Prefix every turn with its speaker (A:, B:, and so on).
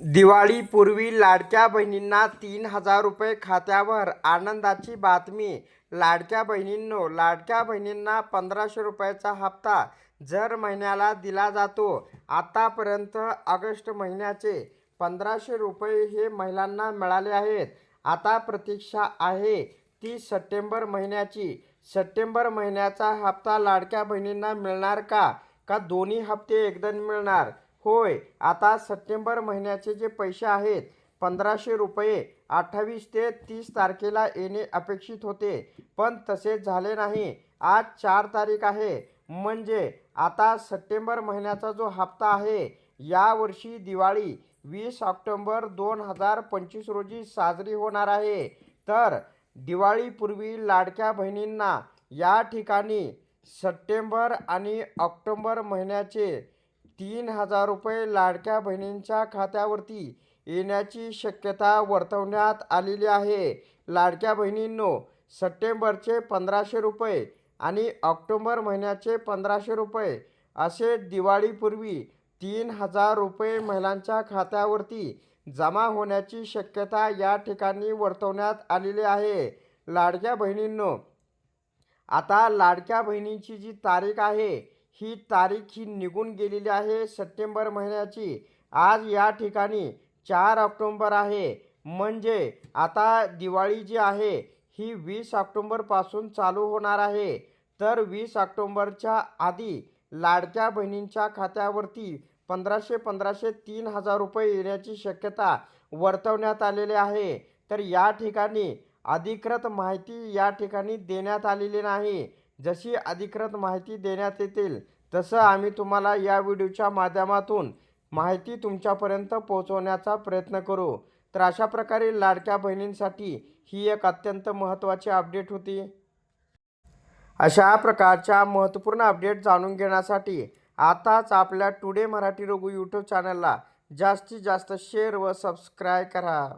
A: दिवाळीपूर्वी लाडक्या बहिणींना तीन हजार रुपये खात्यावर आनंदाची बातमी. लाडक्या बहिणींनो लाडक्या बहिणींना पंधराशे रुपयाचा हप्ता जर महिन्याला दिला जातो आतापर्यंत ऑगस्ट महिन्याचे पंधराशे रुपये हे महिलांना मिळाले आहेत. आता प्रतीक्षा आहे ती सप्टेंबर महिन्याची. सप्टेंबर महिन्याचा हप्ता लाडक्या बहिणींना मिळणार का? का दोन्ही हप्ते एकदम मिळणार? होय आता सप्टेंबर महिन्याचे जे पैसे आहेत पंधराशे रुपये अठ्ठावीस ते तीस तारखेला येणे अपेक्षित होते. पण तसे झाले नाही. आज चार तारीख आहे. म्हणजे आता सप्टेंबर महिन्याचा जो हप्ता आहे यावर्षी दिवाळी वीस ऑक्टोंबर दोन हजार पंचवीस रोजी साजरी होणार आहे. तर दिवाळीपूर्वी लाडक्या बहिणींना या ठिकाणी सप्टेंबर आणि ऑक्टोंबर महिन्याचे तीन हजार रुपये लाडक्या बहिणींच्या खात्यावरती येण्याची शक्यता वर्तवण्यात आलेली आहे. लाडक्या बहिणींनो सप्टेंबरचे पंधराशे रुपये आणि ऑक्टोंबर महिन्याचे पंधराशे रुपये असे दिवाळीपूर्वी तीन हजार रुपये महिलांच्या खात्यावरती जमा होण्याची शक्यता या ठिकाणी वर्तवण्यात आलेली आहे. लाडक्या बहिणींनो आता लाडक्या बहिणीची जी तारीख आहे ही तारीख ही निघून गेलेली आहे सप्टेंबर महिन्याची. आज या ठिकाणी चार ऑक्टोंबर आहे. म्हणजे आता दिवाळी जी आहे ही वीस ऑक्टोंबरपासून चालू होणार आहे. तर वीस ऑक्टोंबरच्या आधी लाडक्या बहिणींच्या खात्यावरती पंधराशे पंधराशे तीन हजार रुपये येण्याची शक्यता वर्तवण्यात आलेली आहे. तर या ठिकाणी अधिकृत माहिती या ठिकाणी देण्यात आलेली नाही. जशी अधिकृत माहिती देण्यात येतील तसं आम्ही तुम्हाला या व्हिडिओच्या माध्यमातून माहिती तुमच्यापर्यंत पोहोचवण्याचा प्रयत्न करू. तर अशा प्रकारे लाडक्या बहिणींसाठी ही एक अत्यंत महत्त्वाची अपडेट होती. अशा प्रकारच्या महत्त्वपूर्ण अपडेट जाणून घेण्यासाठी आताच आपल्या टुडे मराठी रघु यूट्यूब चॅनलला जास्तीत जास्त शेअर व सबस्क्राईब करा.